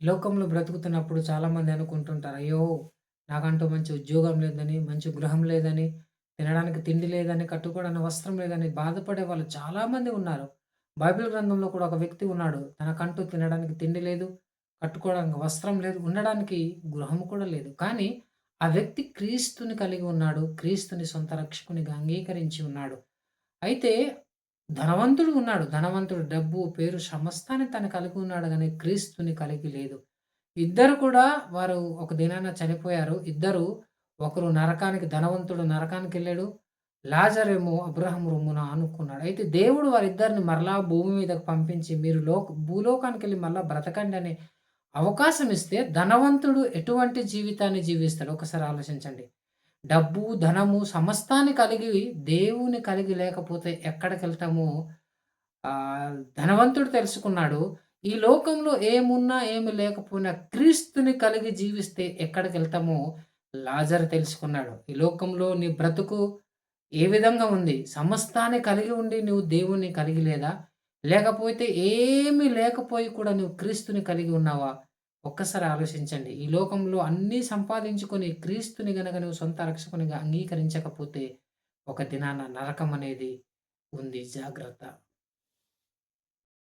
లోకంలో బ్రతుకుతున్నప్పుడు చాలామంది అనుకుంటుంటారు. అయ్యో! నాకంటూ మంచి ఉద్యోగం లేదని, మంచి గృహం లేదని, తినడానికి తిండి లేదని, కట్టుకోవడానికి వస్త్రం లేదని బాధపడే వాళ్ళు చాలామంది ఉన్నారు. బైబిల్ గ్రంథంలో కూడా ఒక వ్యక్తి ఉన్నాడు. తనకంటూ తినడానికి తిండి లేదు, కట్టుకోవడానికి వస్త్రం లేదు, ఉండడానికి గృహం కూడా లేదు. కానీ ఆ వ్యక్తి క్రీస్తుని కలిగి ఉన్నాడు. క్రీస్తుని సొంత రక్షకునిగా అంగీకరించి ఉన్నాడు. అయితే ధనవంతుడు ఉన్నాడు. ధనవంతుడు డబ్బు, పేరు సమస్తాన్ని తను కలిగి ఉన్నాడు కానీ క్రీస్తుని కలిగి లేదు. ఇద్దరు కూడా వారు ఒక దినాన చనిపోయారు. ఇద్దరు ఒకరు నరకానికి ధనవంతుడు నరకానికి వెళ్ళాడు లాజరేమో అబ్రహం రొమ్మున అనుకున్నాడు అయితే దేవుడు వారిద్దరిని మరలా భూమి మీదకు పంపించి మీరు లోక భూలోకానికెళ్ళి మళ్ళా బ్రతకండి అనే అవకాశం ఇస్తే ధనవంతుడు ఎటువంటి జీవితాన్ని జీవిస్తాడు? ఒకసారి ఆలోచించండి. డబ్బు, ధనము సమస్తాన్ని కలిగి దేవుని కలిగి లేకపోతే ఎక్కడికి వెళ్తాము ధనవంతుడు తెలుసుకున్నాడు. ఈ లోకంలో ఏమున్నా, ఏమి లేకపోయినా క్రీస్తుని కలిగి జీవిస్తే ఎక్కడికెళ్తామో లాజర్ తెలుసుకున్నాడు. ఈ లోకంలో నీ బ్రతుకు ఏ విధంగా ఉంది? సమస్తాన్ని కలిగి ఉండి నువ్వు దేవుణ్ణి కలిగి లేదా? లేకపోతే ఏమి లేకపోయి కూడా నువ్వు క్రీస్తుని కలిగి ఉన్నావా? ఒక్కసారి ఆలోచించండి. ఈ లోకంలో అన్నీ సంపాదించుకొని క్రీస్తుని గనక నువ్వు సొంత రక్షకునిగా అంగీకరించకపోతే ఒక దినాన నరకం అనేది ఉంది. జాగ్రత్త.